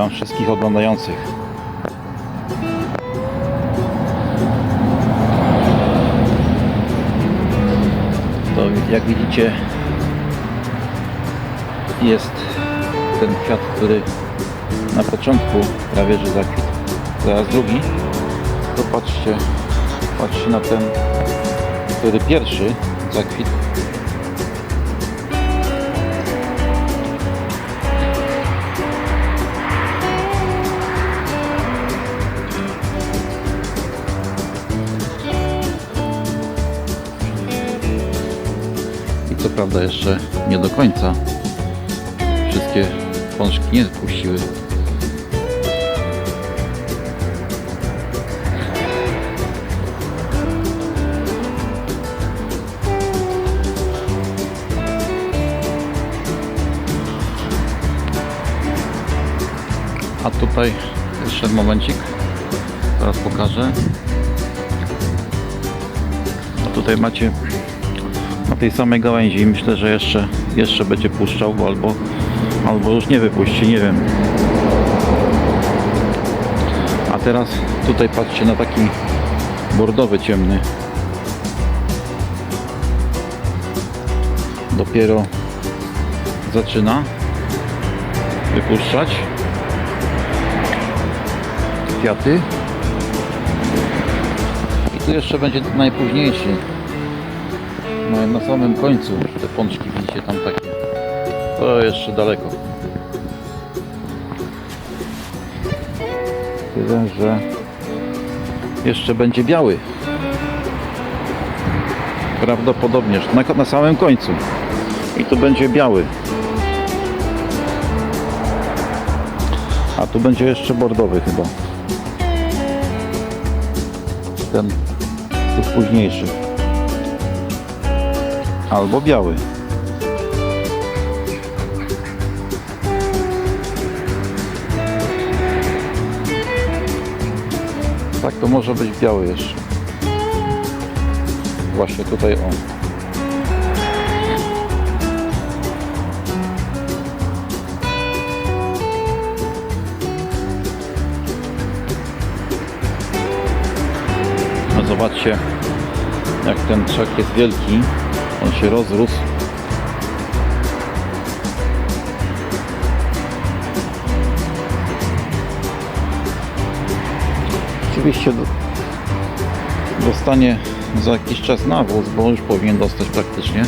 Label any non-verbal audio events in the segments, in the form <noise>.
Witam wszystkich oglądających. To jak widzicie jest ten kwiat, który na początku prawie że zakwitł. Teraz drugi. To patrzcie, patrzcie na ten, który pierwszy zakwitł. Prawda jeszcze nie do końca wszystkie pączki nie puściły. A tutaj jeszcze momencik. Teraz pokażę. A tutaj macie na tej samej gałęzi. Myślę, że jeszcze, jeszcze będzie puszczał, bo albo, albo już nie wypuści, nie wiem. A teraz tutaj patrzcie na taki bordowy ciemny. Dopiero zaczyna wypuszczać kwiaty. I tu jeszcze będzie najpóźniejszy no, na samym końcu te pączki widzicie tam takie. To jeszcze daleko. Tyle, że jeszcze będzie biały. Prawdopodobnie na, na samym końcu. I tu będzie biały. A tu będzie jeszcze bordowy chyba. Ten z tych późniejszych albo biały. Tak, to może być biały jeszcze. Właśnie tutaj o. A zobaczcie, jak ten trzak jest wielki. On się rozrósł. Oczywiście do- dostanie za jakiś czas nawóz, bo już powinien dostać praktycznie.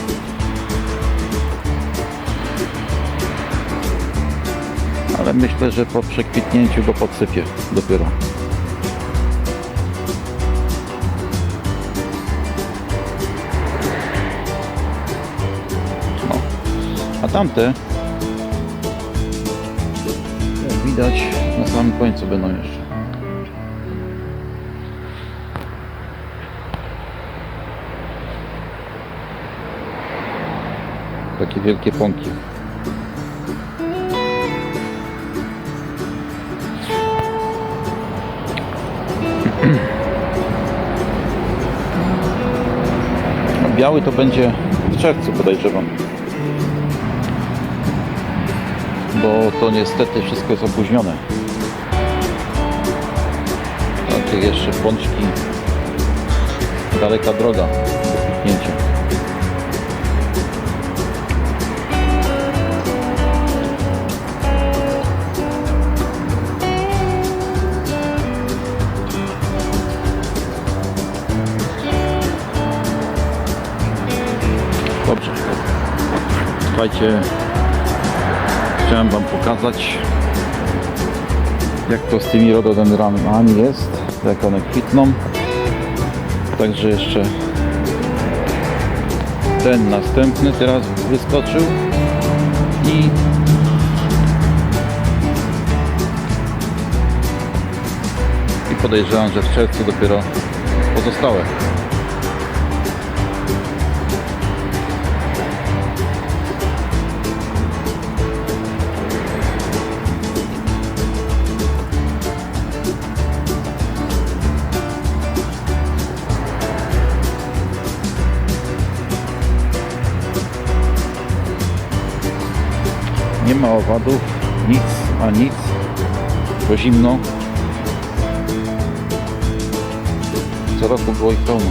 Ale myślę, że po przekwitnięciu go podsypię dopiero. Tamte jak widać na samym końcu będą jeszcze. Takie wielkie pąki. <clears throat> Biały to będzie w czerwcu podejrzewam. Bo to niestety wszystko jest opóźnione. Tych jeszcze pączki daleka droga do piknięcia. Dobrze. Słuchajcie, chciałem Wam pokazać jak to z tymi rododendronami jest, jak one kwitną. Także jeszcze ten następny teraz wyskoczył i i podejrzewam, że w czerwcu dopiero pozostałe. Nie ma owadów, nic, a nic. bo zimno. Co roku było ich pełno.